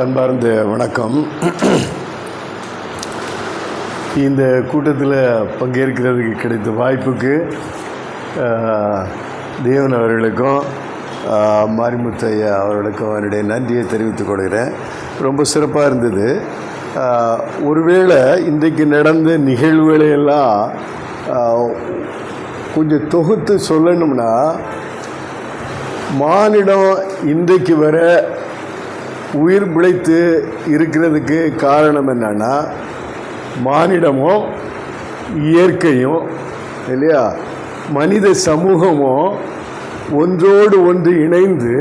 அன்பார்ந்த வணக்கம். இந்த கூட்டத்தில் பங்கேற்கிறதுக்கு கிடைத்த வாய்ப்புக்கு தேவன் அவர்களுக்கும் மாரிமுத்தையா அவர்களுக்கும் என்னுடைய நன்றியை தெரிவித்துக் கொள்கிறேன். ரொம்ப சிறப்பாக இருந்தது. ஒருவேளை இன்றைக்கு நடந்த நிகழ்வுகளை எல்லாம் கொஞ்சம் தொகுத்து சொல்லணும்னா மானிடம் இன்றைக்கு வர உயிர் பிழைத்து இருக்கிறதுக்கு காரணம் என்னன்னா மானிடமும் இயற்கையும் இல்லையா? மனித சமூகமும் ஒன்றோடு ஒன்று இணைந்து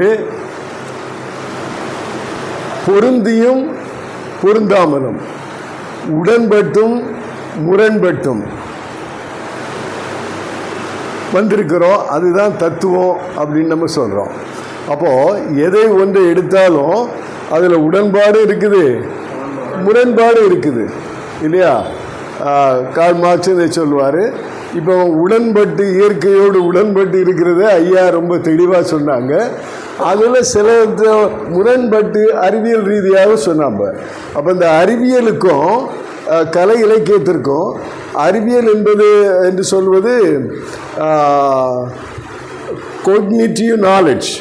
பொருந்தியும் பொருந்தாமலும் உடன்பட்டும் முரண்பட்டும் வந்திருக்கிறோம் அதுதான் தத்துவம் அப்படின்னு நம்ம சொல்கிறோம் அப்போது எதை ஒன்று எடுத்தாலும் அதில் உடன்பாடு இருக்குது. முரண்பாடு இருக்குது. இல்லையா? கால் மார்க்ஸ் இதை சொல்லுவார். இப்போ உடன்பட்டு இயற்கையோடு உடன்பட்டு இருக்கிறத ஐயா ரொம்ப தெளிவாக சொன்னாங்க. அதில் சில முரண்பட்டு அறிவியல் ரீதியாக சொன்னாங்க. அப்போ இந்த அறிவியலுக்கும் கலை இலக்கியத்திற்கும் அறிவியல் என்பது என்று சொல்வது கோக்னிட்டிவ் நாலேஜ்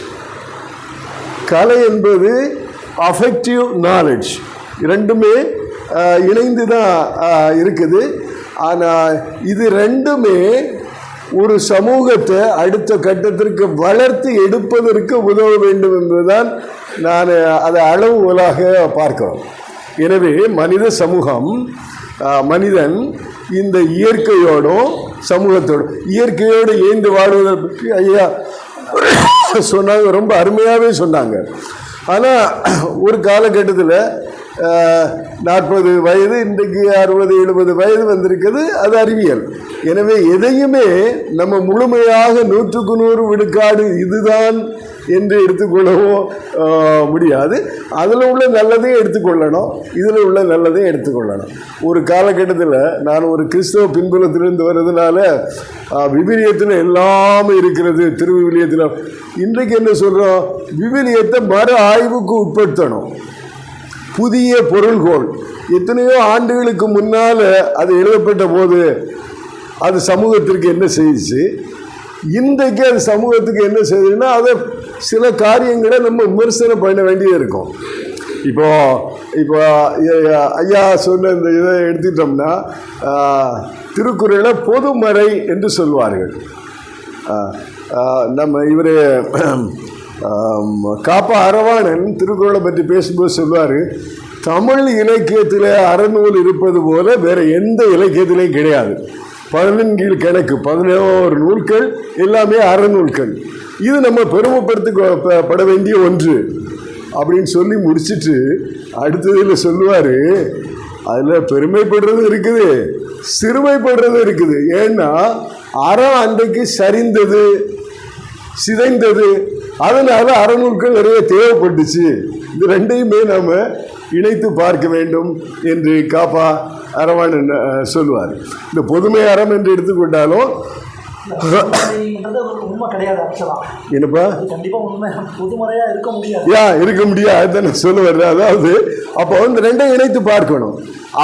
கலை என்பது அஃபெக்டிவ் நாலேஜ் ரெண்டுமே இணைந்து தான் இருக்குது. ஆனால் இது ரெண்டுமே ஒரு சமூகத்தை அடுத்த கட்டத்திற்கு வளர்த்து எடுப்பதற்கு உதவ வேண்டும் என்பதுதான் நான் அதை அளவுகோலாக பார்க்கிறோம். எனவே மனித சமூகம் மனிதன் இந்த இயற்கையோடும் சமூகத்தோடும் இயற்கையோடு ஏந்து வாழ்வதை பற்றி ஐயா சொன்னாங்க ரொம்ப அருமையாகவே சொன்னாங்க. ஆனால் ஒரு காலகட்டத்தில் நாற்பது வயது இன்றைக்கு அறுபது எழுபது வயது வந்திருக்குது அது அறிவியல். எனவே எதையுமே நம்ம முழுமையாக நூற்றுக்கு நூறு விழுக்காடு இதுதான் என்று எடுத்துக்கொள்ளவோ முடியாது. அதில் உள்ள நல்லதையும் எடுத்துக்கொள்ளணும். இதில் உள்ள நல்லதையும் எடுத்துக்கொள்ளணும். ஒரு காலகட்டத்தில் நான் ஒரு கிறிஸ்தவ பின்புலத்திலிருந்து வர்றதுனால ஆஹ், விவிலியத்தில் எல்லாமே இருக்கிறது திருவிவிலியத்தில். இன்றைக்கு என்ன சொல்கிறோம் விவிலியத்தை மறு ஆய்வுக்கு உட்படுத்தணும். புதிய பொருள்கோள். எத்தனையோ ஆண்டுகளுக்கு முன்னால் அது எழுதப்பட்ட போது அது சமூகத்திற்கு என்ன செய்துச்சு? இன்றைக்கு அது சமூகத்துக்கு என்ன செய்யுதுன்னா அதை சில காரியங்களை நம்ம விமர்சனம் பண்ண வேண்டியது இருக்கும். இப்போ இப்போ ஐயா- சொன்ன இந்த இதை எடுத்துட்டோம்னா திருக்குறளை பொதுமறை என்று சொல்வார்கள். நம்ம இவர் காப்பா அரவாணன் திருக்குறளை பற்றி பேசும்போது சொல்வார் தமிழ் இலக்கியத்தில் அறநூல் இருப்பது போல வேறு எந்த இலக்கியத்திலையும் கிடையாது. பதினெண்கீழ் கணக்கு பதினோரு நூல்கள் எல்லாமே அறநூல்கள் இது நம்ம பெருமைப்படுத்த பட வேண்டிய ஒன்று. அப்படின்னு சொல்லி முடிச்சுட்டு அடுத்ததில் சொல்லுவார் அதில் பெருமைப்படுறதும் இருக்குது சிறுமைப்படுறதும் இருக்குது. ஏன்னா அறம் அன்றைக்கு சரிந்தது சிதைந்தது அதனால் அறநூல்கள் நிறைய தேவைப்பட்டுச்சு. இது ரெண்டையுமே நாம் இணைத்து பார்க்க வேண்டும் என்று காப்பா அரவாணன் சொல்லுவார். இந்த பொதுமை அறம் என்று எடுத்துக்கொண்டாலும் என்னப்பா? இருக்க முடியாது யா இருக்க முடியாது சொல்லுவார். அதாவது அப்போ இந்த ரெண்டையும் இணைத்து பார்க்கணும்.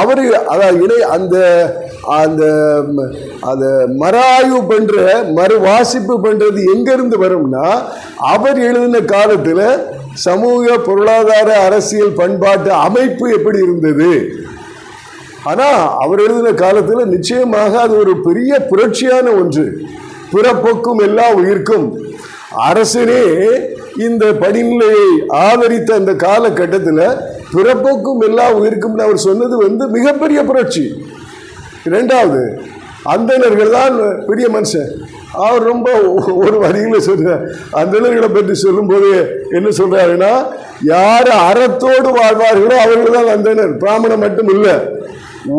அவர் அதாவது இணை அந்த அந்த அந்த மறாய்வு பண்ணுற மறு வாசிப்பு பண்ணுறது எங்கேருந்து வரும்னா அவர் எழுதின காலத்தில் சமூக பொருளாதார அரசியல் பண்பாட்டு அமைப்பு எப்படி இருந்தது? ஆனால் அவர் எழுதின காலத்தில் நிச்சயமாக அது ஒரு பெரிய புரட்சியான ஒன்று. பிறப்போக்கும் எல்லா உயிர்க்கும். அரசனே இந்த படிநிலையை ஆதரித்த அந்த காலகட்டத்தில் பிறப்போக்கும் எல்லா உயிர்க்கும்னு அவர் சொன்னது வந்து மிகப்பெரிய புரட்சி. இரண்டாவது அந்தனர்கள் தான் பெரிய மனுஷன். அவர் ரொம்ப ஒரு வரியில் சொல்றார் அந்தணர்களை பற்றி சொல்லும்போது என்ன சொல்கிறாருன்னா யார் அறத்தோடு வாழ்வார்களோ அவர்கள் தான் வந்தனர். பிராமணம் மட்டும் இல்லை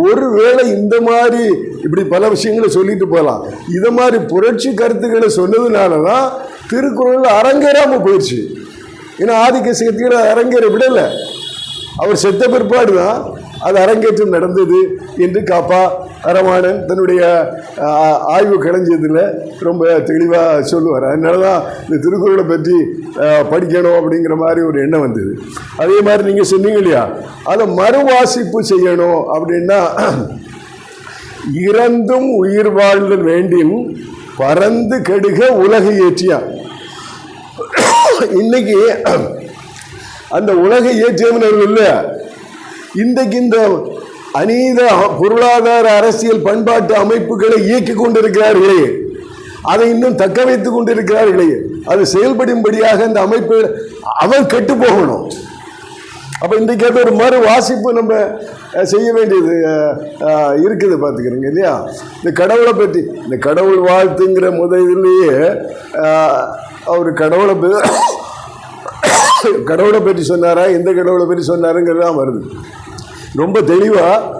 ஒருவேளை இந்த மாதிரி இப்படி பல விஷயங்களை சொல்லிட்டு போகலாம். இதை மாதிரி புரட்சி கருத்துக்களை சொன்னதுனால தான் திருக்குறள் அரங்கேறாமல் போயிடுச்சு. ஏன்னா ஆதிக்க சக்திகளை அரங்கேற விடலை. அவர் செத்த பிற்பாடு தான் அது அரங்கேற்றம் நடந்தது என்று காப்பா அரமாணன் தன்னுடைய ஆய்வு களஞ்சியத்தில் ரொம்ப தெளிவாக சொல்லுவார். அதனால தான் இந்த திருக்குறளை பற்றி படிக்கணும் அப்படிங்கிற மாதிரி ஒரு எண்ணம் வந்தது. அதே மாதிரி நீங்கள் சொன்னீங்க இல்லையா? அதை மறுவாசிப்பு செய்யணும் அப்படின்னா இறந்தும் உயிர் வாழ்தல் வேண்டியும் பறந்து கெடுக உலகை ஏற்றியா? இன்னைக்கு அந்த உலகை ஏற்றியவன் இல்லை இன்றைக்கு இந்த அநீத பொருளாதார அரசியல் பண்பாட்டு அமைப்புகளை இயக்கி கொண்டிருக்கிறார்களே. அதை இன்னும் தக்க வைத்துக் கொண்டிருக்கிறார்களே. அது செயல்படும்படியாக இந்த அமைப்பு அவன் கெட்டு போகணும் அப்போ இன்றைக்கு அது ஒரு மறு வாசிப்பு நம்ம செய்ய வேண்டியது இருக்குது பார்த்துக்கிறீங்க இல்லையா? இந்த கடவுளை பற்றி இந்த கடவுள் வாழ்த்துங்கிற முதலிலேயே அவர் கடவுளை கடவுளை பற்றி சொன்னாரா? எந்த கடவுளை பற்றி சொன்னாருங்கிறது தான் வருது. ரொம்ப தெளிவாக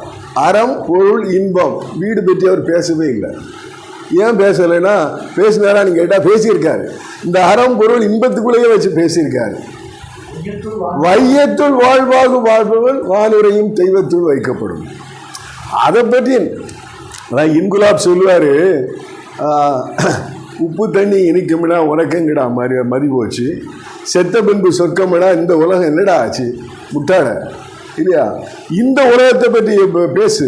அறம் பொருள் இன்பம் வீடு பற்றி அவர் பேசவே இல்லை. ஏன் பேசலைன்னா பேசினாரா நீங்கள் கேட்டால் பேசியிருக்காரு. இந்த அறம் பொருள் இன்பத்துக்குள்ளேயே வச்சு பேசியிருக்காரு. வையத்துள் வாழ்வாக வாழ்பவன் வானுரையும் தெய்வத்துள் வைக்கப்படும். அதை பற்றி நான் இன்குலாப் சொல்லுவார் உப்பு தண்ணி இனிக்கும்னா உனக்குங்கடா மாதிரி மதி போச்சு. செத்த பின்பு சொர்க்கம்னா இந்த உலகம் என்னடா ஆச்சு? முட்டாட இல்லையா? இந்த உலகத்தை பற்றி பேசு.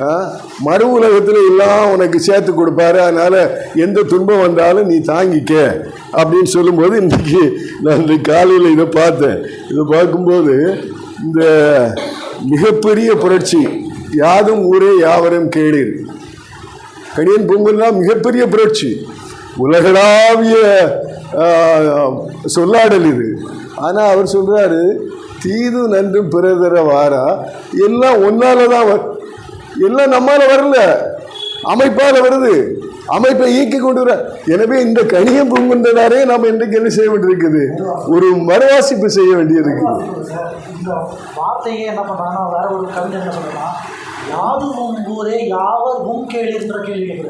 ஆ, மறு உலகத்தில் எல்லாம் உனக்கு சேர்த்து கொடுப்பாரு. அதனால் எந்த துன்பம் வந்தாலும் நீ தாங்கிக்க அப்படின்னு சொல்லும்போது இன்றைக்கி நான் இந்த காலையில் இதை பார்த்தேன். இதை பார்க்கும்போது இந்த மிகப்பெரிய புரட்சி யாதும் ஊரே யாவரும் கேளீர். கணியன் பொங்கல்னா மிகப்பெரிய புரட்சி. உலகளாவிய சொல்லாடல் இது. ஆனால் அவர் சொல்கிறாரு தீது நன்று பிறதர வாரா. எல்லாம் ஒன்னால தான் எல்லாம் நம்மால வரல. அமைப்பால வருது. அமைப்பை இயக்கி கொண்டு வர. எனவே இந்த கணியம் பொங்குன்றதாரே நாம் இன்றைக்கு என்ன செய்ய வேண்டியிருக்குது? ஒரு மறுவாசிப்பு செய்ய இந்த வார்த்தையே என்ன பண்றாங்கன்னா வேற ஒரு கவிதை என்ன ஊரே யாவர் கேளின்ற கேள்வி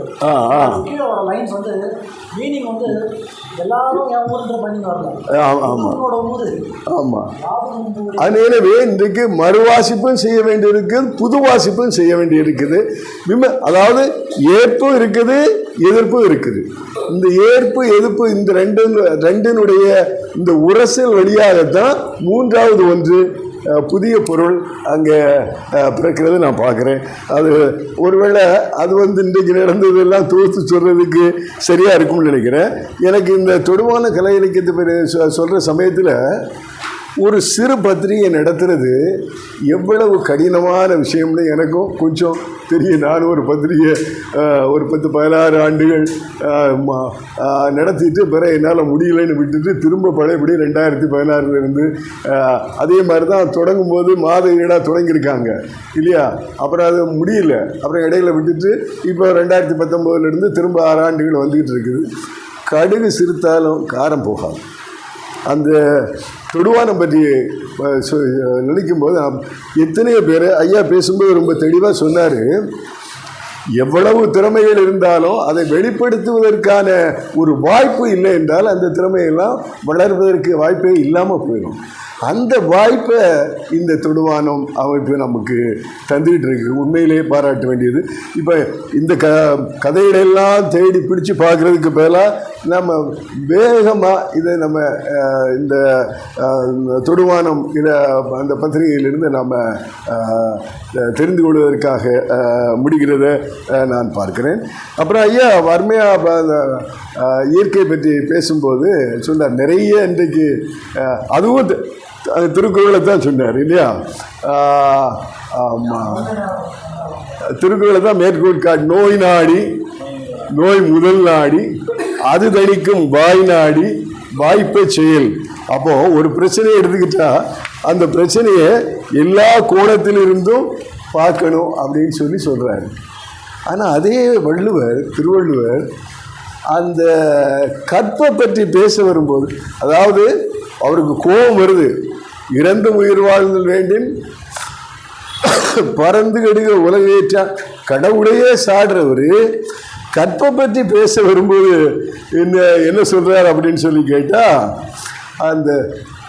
லைன்ஸ் வந்து மீனிங் வந்து எல்லாரும் என் ஊர்ன்ற பண்ணி வரல. ஆ- ஆமா. உங்களோட ஊரு. ஆமாம் யாது உம் ஊரே. அது எனவே இன்றைக்கு மறுவாசிப்பும் செய்ய வேண்டியிருக்குது புது வாசிப்பும் செய்ய வேண்டியிருக்குது. அதாவது ஏற்பும் இருக்குது எதிர்ப்பு இருக்குது. இந்த ஏற்பு எதிர்ப்பு இந்த ரெண்டு ரெண்டினுடைய இந்த உரசல் வழியாகத்தான் மூன்றாவது ஒன்று புதிய பொருள் அங்கே பிறக்கிறது நான் பார்க்குறேன். அது ஒருவேளை அது வந்து இன்றைக்கு நடந்ததெல்லாம் தொகுத்து சொல்கிறதுக்கு சரியாக இருக்கும்னு நினைக்கிறேன். எனக்கு இந்த தொடுவான கலை இலக்கியத்தை சொ சொல்கிற சமயத்தில் ஒரு சிறு பத்திரிகை நடத்துறது எவ்வளவு கடினமான விஷயம்னு எனக்கும் கொஞ்சம் தெரியும். நானும் ஒரு பத்திரிகை ஒரு பத்து பதினாறு ஆண்டுகள் நடத்திட்டு பிறகு என்னால் முடியலைன்னு விட்டுட்டு திரும்ப பழையபடி ரெண்டாயிரத்தி பதினாறுலேருந்து அதே மாதிரி தான் தொடங்கும் போது மாத ஈடாக தொடங்கியிருக்காங்க. இல்லையா? அப்புறம் அது முடியல. அப்புறம் இடையில விட்டுட்டு இப்போ ரெண்டாயிரத்தி பத்தொம்போதுலேருந்து திரும்ப ஆறு ஆண்டுகள் வந்துக்கிட்டு இருக்குது. கடுகு சிறுத்தாலும் காரம் போகாது. அந்த தொடுவானம் பற்றி நினைக்கும்போது எத்தனையோ பேர் ஐயா பேசும்போது ரொம்ப தெளிவாக சொன்னார். எவ்வளவு திறமைகள் இருந்தாலும் அதை வெளிப்படுத்துவதற்கான ஒரு வாய்ப்பு இல்லை என்றால் அந்த திறமையெல்லாம் வளர்வதற்கு வாய்ப்பே இல்லாமல் போயிடும். அந்த வாய்ப்பை இந்த தொடுவானம் அமைப்பு நமக்கு தந்துக்கிட்டு இருக்கு உண்மையிலேயே பாராட்ட வேண்டியது. இப்போ இந்த க கதைகளெல்லாம் தேடி பிடிச்சு பார்க்குறதுக்கு பதிலாக நம்ம வேகமாக இதை நம்ம இந்த தொடுவானம் இதை அந்த பத்திரிகையிலிருந்து நம்ம தெரிந்து கொள்வதற்காக முடிகிறத நான் பார்க்கிறேன். அப்புறம் ஐயா வறுமையாக இயற்கை பற்றி பேசும்போது சொன்னார். நிறைய இன்றைக்கு அதுவும் திருக்குறளை தான் சொன்னார் இல்லையா? ஆமாம் திருக்குறளை தான் மேற்கோள் கா நோய் நாடி நோய் முதல் நாடி அது தணிக்கும் வாய் நாடி வாய்ப்பை செயல். அப்போது ஒரு பிரச்சனையை எடுத்துக்கிட்டா அந்த பிரச்சனையை எல்லா கோணத்திலிருந்தும் பார்க்கணும் அப்படின்னு சொல்லி சொல்கிறாரு ஆனால் அதே வள்ளுவர் திருவள்ளுவர் அந்த கற்பை பற்றி பேச வரும்போது அதாவது அவருக்கு கோபம் வருது. இறந்து உயிர் வாழ்தல் வேண்டின் பறந்து கடுக உலகேற்றா கடவுளையே சாடுறவர் கற்பை பற்றி பேச வரும்போது என்ன என்ன சொல்கிறார் அப்படின்னு சொல்லி கேட்டால் அந்த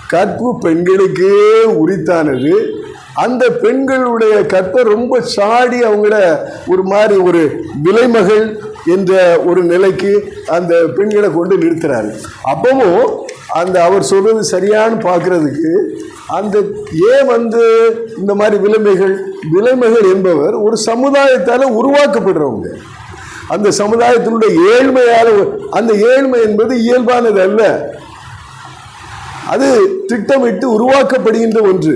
கற்பு பெண்களுக்கே உரித்தானது. அந்த பெண்களுடைய கற்பை ரொம்ப சாடி அவங்கள ஒரு மாதிரி ஒரு விலைமகள் என்ற ஒரு நிலைக்கு அந்த பெண்களை கொண்டு நிறுத்துறாரு. அப்பவும் அந்த அவர் சொல்றது சரியான்னு பார்க்கறதுக்கு அந்த ஏன் வந்து இந்த மாதிரி விலைமைகள் விலைமைகள் என்பவர் ஒரு சமுதாயத்தால் உருவாக்கப்படுறவங்க. அந்த சமுதாயத்தினுடைய ஏழ்மையால் அந்த ஏழ்மை என்பது இயல்பானது அல்ல அது திட்டமிட்டு உருவாக்கப்படுகின்ற ஒன்று.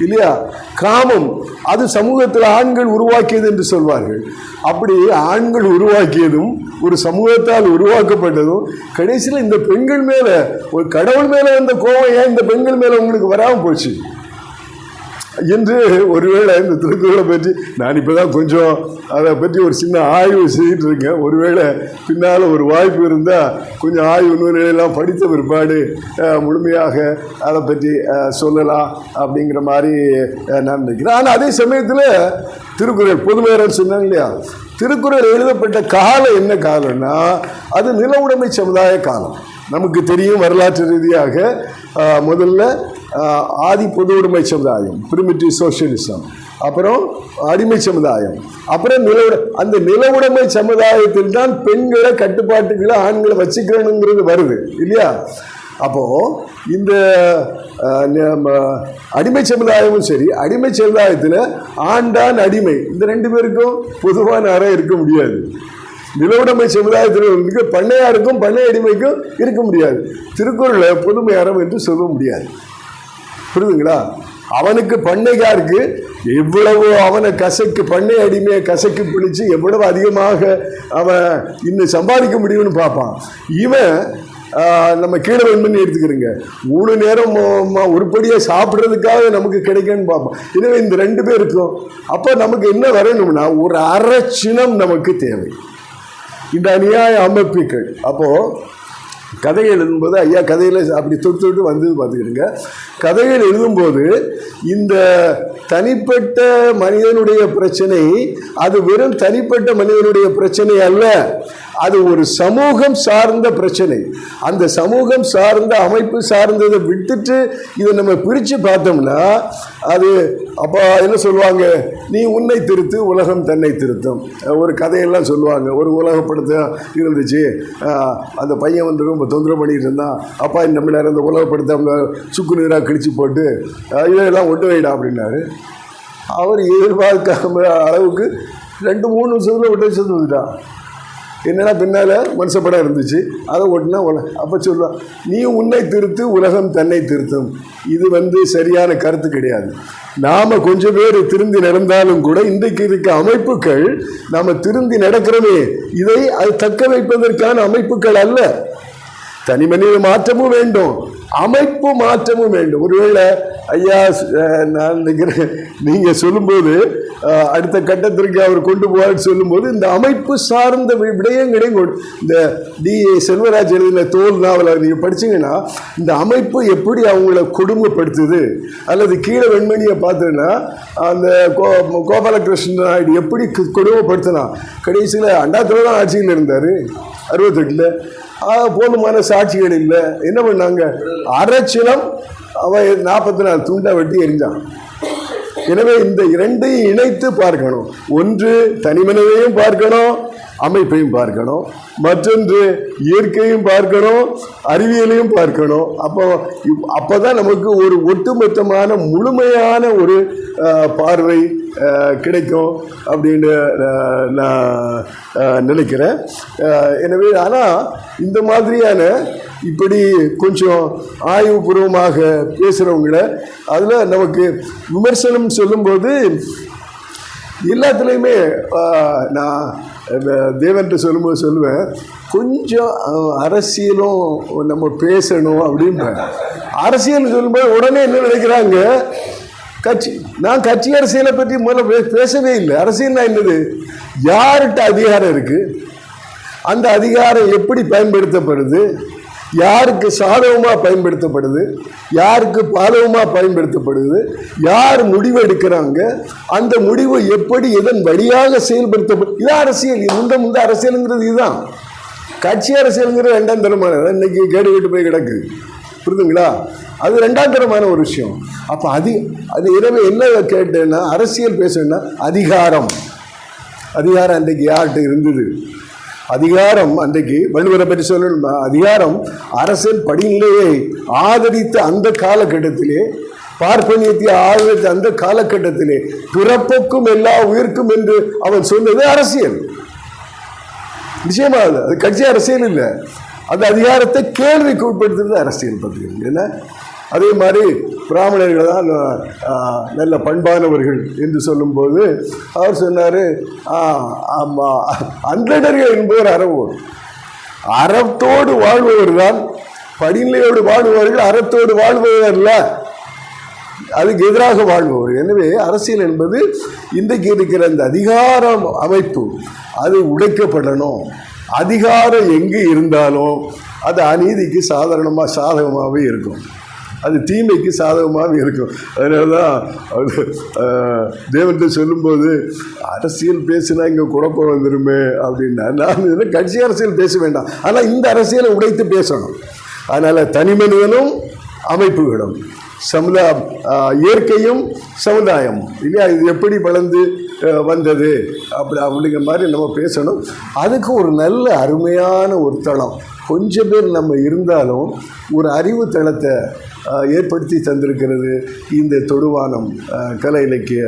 இல்லையா? காமம். அது சமூகத்தில் ஆண்கள் உருவாக்கியது என்று சொல்வார்கள். அப்படி ஆண்கள் உருவாக்கியதும் ஒரு சமூகத்தால் உருவாக்கப்பட்டதும் கடைசியில் இந்த பெண்கள் மேலே ஒரு கடவுள் மேலே வந்த கோவம் ஏன் இந்த பெண்கள் மேலே உங்களுக்கு வராமல் போச்சு? என்று ஒருவேளை இந்த திருக்குறளை பற்றி நான் இப்போ தான் கொஞ்சம் அதை பற்றி ஒரு சின்ன ஆய்வு செய்துட்டு இருக்கேன். ஒருவேளை பின்னால் ஒரு வாய்ப்பு இருந்தால் கொஞ்சம் ஆய்வு நூல்களெல்லாம் படித்த பிற்பாடு முழுமையாக அதை பற்றி சொல்லலாம் அப்படிங்கிற மாதிரி நான் நினைக்கிறேன். ஆனால் அதே சமயத்தில் திருக்குறள் பொதுமையரன் சொன்னாங்க இல்லையா? திருக்குறள் எழுதப்பட்ட காலம் என்ன காலம்னா அது நில உடைமை சமுதாய காலம். நமக்கு தெரியும் வரலாற்று ரீதியாக முதல்ல ஆதி பொது உடைமை சமுதாயம் பிரிமிட்டிவ் சோசியலிசம் அப்புறம் அடிமை சமுதாயம். அப்புறம் நில அந்த நில உடைமை சமுதாயத்தில் தான் பெண்களை கட்டுப்பாட்டுகளை ஆண்களை வச்சுக்கணுங்கிறது வருது இல்லையா? அப்போ இந்த நம்ம அடிமை சமுதாயமும் சரி அடிமை சமுதாயத்தில் ஆண்டான் அடிமை. இந்த ரெண்டு பேருக்கும் பொதுவான அறை இருக்க முடியாது. நிலவுடைமை சமுதாயத்தில் வந்து பண்ணையாருக்கும் பண்ணை அடிமைக்கும் இருக்க முடியாது. திருக்குறளை புதுமை அறம் என்று சொல்ல முடியாது. புரியுதுங்களா? அவனுக்கு பண்ணைக்காருக்கு எவ்வளவு அவனை கசைக்கு பண்ணை அடிமையை கசைக்கு பிடிச்சு எவ்வளவு அதிகமாக அவன் இன்னும் சம்பாதிக்க முடியும்னு பார்ப்பான். இவன் நம்ம கீழே வெண்மணி எடுத்துக்கிறோங்க. மூணு நேரம் உருப்படியாக சாப்பிட்றதுக்காக நமக்கு கிடைக்கும்னு பார்ப்போம் எனவே இந்த ரெண்டு பேருக்கும் அப்போ நமக்கு என்ன வரணும்னா ஒரு அரைச்சினம் நமக்கு தேவை. இந்த அநியாய அமைப்புகள். அப்போது கதைகள் எழுதும்போது ஐயா கதையில் அப்படி தொட்டு தொட்டு வந்தது பார்த்துக்கிடுங்க. கதைகள் எழுதும்போது இந்த தனிப்பட்ட மனிதனுடைய பிரச்சனை அது வெறும் தனிப்பட்ட மனிதனுடைய பிரச்சனை அல்ல. அது ஒரு சமூகம் சார்ந்த பிரச்சனை. அந்த சமூகம் சார்ந்த அமைப்பு சார்ந்ததை விட்டுட்டு இதை நம்ம பிரித்து பார்த்தோம்னா அது அப்போ என்ன சொல்லுவாங்க? நீ உன்னை திருத்து உலகம் தன்னை திருத்தும். ஒரு கதையெல்லாம் சொல்லுவாங்க. ஒரு உலகப்படுத்த இருந்துச்சு. அந்த பையன் வந்து ரொம்ப தொந்தரவு பண்ணிட்டு இருந்தான். அப்பா நம்ம நேரம் அந்த உலகப்படுத்த அவங்க சுக்கு நீராக கிழிச்சு போட்டு இதெல்லாம் ஒட்டு வைடா அப்படின்னாரு. அவர் எதிர்பார்க்காம அளவுக்கு ரெண்டு மூணு நிமிஷத்தில் ஒட்டு வச்சு வந்துட்டான். என்னடா பின்னால் மனுஷப்படம் இருந்துச்சு. அதை ஒட்டினா உல அப்போ சொல்லுவான் நீ உன்னை திருத்து உலகம் தன்னை திருத்தும். இது வந்து சரியான கருத்து கிடையாது. நாம் கொஞ்சம் பேர் திருந்தி நடந்தாலும் கூட இன்றைக்கு இருக்க அமைப்புகள் நாம் திருந்தி நடக்கிறோமே இதை அது தக்க வைப்பதற்கான அமைப்புகள் அல்ல. தனி மனித மாற்றமும் வேண்டும் அமைப்பு மாற்றமும் வேண்டும். ஒருவேளை ஐயா நான் நினைக்கிறேன் நீங்கள் சொல்லும்போது அடுத்த கட்டத்திற்கு அவர் கொண்டு போவார்னு சொல்லும்போது இந்த அமைப்பு சார்ந்த வி- விடயங்களையும் இந்த டி. செல்வராஜ் எழுதின தோல் நாவலை நீங்கள் படிச்சீங்கன்னா இந்த அமைப்பு எப்படி அவங்கள கொடுமைப்படுத்துது? அல்லது கீழே வெண்மணியை பார்த்தீங்கன்னா அந்த கோ கோபாலகிருஷ்ணன் நாயுடு எப்படி கொடுமைப்படுத்தினா கடைசியில் அண்டாத்துல தான் ஆட்சியில் இருந்தார். அறுபத்தெட்டில். போதுமான சாட்சிகள் இல்லை. என்ன பண்ணாங்க? அரைச்சிலம் அவன் நாற்பத்தி நாலு துண்டை வெட்டி எரிஞ்சான் எனவே இந்த இரண்டையும் இணைத்து பார்க்கணும். ஒன்று தனிமனிதையும் பார்க்கணும் அமைப்பையும் பார்க்கணும். மற்றொன்று இயற்கையும் பார்க்கணும் அறிவியலையும் பார்க்கணும். அப்போ அப்போ தான் நமக்கு ஒரு ஒட்டுமொத்தமான முழுமையான ஒரு பார்வை கிடைக்கும் அப்படின்னு நான் நினைக்கிறேன். எனவே ஆனால் இந்த மாதிரியான இப்படி கொஞ்சம் ஆய்வுபூர்வமாக பேசுகிறவங்கள அதில் நமக்கு விமர்சனம் சொல்லும்போது எல்லாத்துலேயுமே நான் தேவன்ட்டு சொல்லும்போது சொல்லுவேன் கொஞ்சம் அரசியலும் நம்ம பேசணும் அப்படின்பேன் அரசியல் சொல்லும்போது உடனே என்ன நினைக்கிறாங்க கட்சி நான் கட்சி அரசியலை பற்றி முதல்ல பே- பேசவே இல்லை. அரசியல்னா என்னது? யார்கிட்ட அதிகாரம் இருக்குது அந்த அதிகாரம் எப்படி பயன்படுத்தப்படுது? யாருக்கு சாதகமாக பயன்படுத்தப்படுது? யாருக்கு பாதகமாக பயன்படுத்தப்படுது? யார் முடிவு எடுக்கிறாங்க அந்த முடிவு எப்படி எதன் வழியாக செயல்படுத்தப்படும் இதான் அரசியல். முந்த முந்த அரசியலுங்கிறது இதுதான். கட்சி அரசியலுங்கிறது ரெண்டாம் தரமானது இன்னைக்கு கேடு கேட்டு போய் கிடக்கு. புரிதுங்களா? அது ரெண்டாந்தரமான ஒரு விஷயம். அப்போ அதி அது இரவு என்ன கேட்டேன்னா அரசியல் பேசணும்னா அதிகாரம். அதிகாரம் அன்றைக்கு யார்கிட்ட இருந்தது? அதிகாரம் அன்றைக்கு வள்ளுவரை பற்றி சொல்லணும்னா அதிகாரம் அரசியல் படிநிலையை ஆதரித்த அந்த காலகட்டத்திலே பார்ப்பனியத்தை ஆதரித்த அந்த காலகட்டத்திலே பிறப்புக்கும் எல்லா உயிர்க்கும் என்று அவன் சொன்னது அரசியல். நிச்சயமாக அது கட்சி அரசியல் இல்லை. அந்த அதிகாரத்தை கேள்விக்கு உட்படுத்துறது அரசியல் பத்திரிகை. என்ன அதே மாதிரி பிராமணர்கள் தான் நல்ல பண்பானவர்கள் என்று சொல்லும்போது அவர் சொன்னார் ஆமாம் அந்தடர்கள் என்பவர் அறவோர். அறத்தோடு வாழ்பவர் தான் படிநிலையோடு வாழ்பவர்கள் அறத்தோடு வாழ்பவர் அல்ல. அதுக்கு எதிராக வாழ்பவர். எனவே அரசியல் என்பது இன்றைக்கு இருக்கிற அந்த அதிகாரம் அமைப்பு அது உடைக்கப்படணும். அதிகாரம் எங்கே இருந்தாலும் அது அநீதிக்கு சாதாரணமாக சாதகமாகவே இருக்கும். அது தீமைக்கு சாதகமாகவும் இருக்கும். அதனால தான் தேவன்கிட்ட சொல்லும்போது அரசியல் பேசினா இங்கே குழப்பம் வந்துருமே அப்படின்னா நான் இதில் கட்சி அரசியல் பேச வேண்டாம். ஆனால் இந்த அரசியலை உடைத்து பேசணும். அதனால் தனி மனிதனும் அமைப்புகளும் சமுதாய இயற்கையும் சமுதாயம் இல்லையா? இது எப்படி வளர்ந்து வந்தது. அப்படி அப்படிங்கிற மாதிரி நம்ம பேசணும். அதுக்கு ஒரு நல்ல அருமையான ஒரு தளம். கொஞ்சம் பேர் நம்ம இருந்தாலும் ஒரு அறிவு தளத்தை ஏற்படுத்தி தந்திருக்கிறது இந்த தொடுவானம் கலை இலக்கிய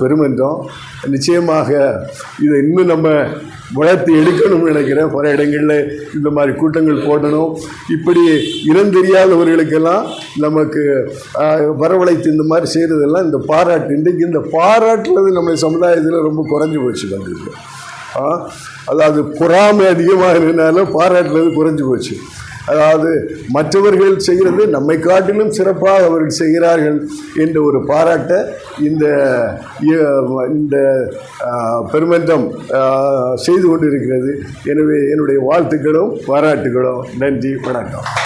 பெருமன்றம் நிச்சயமாக இதை இன்னும் நம்ம வளர்த்து எடுக்கணும்னு நினைக்கிறேன். பல இடங்களில் இந்த மாதிரி கூட்டங்கள் போடணும். இப்படி இனம் தெரியாதவர்களுக்கெல்லாம் நமக்கு வரவழைத்து இந்த மாதிரி செய்கிறதெல்லாம் இந்த பாராட்டு. இன்றைக்கு இந்த பாராட்டுறது நம்ம சமுதாயத்தில் ரொம்ப குறைஞ்சி போச்சு வந்திருக்கு ஆ அதாவது பொறாமை அதிகமாக இருந்தாலும் பாராட்டுறது குறைஞ்சி போச்சு. அதாவது மற்றவர்கள் செய்கிறது நம்மை காட்டிலும் சிறப்பாக அவர்கள் செய்கிறார்கள் என்ற ஒரு பாராட்டை இந்த இந்த ஆ, பெருமன்றம் செய்து கொண்டிருக்கிறது. எனவே என்னுடைய வாழ்த்துக்களும் பாராட்டுகளும். நன்றி வணக்கம்.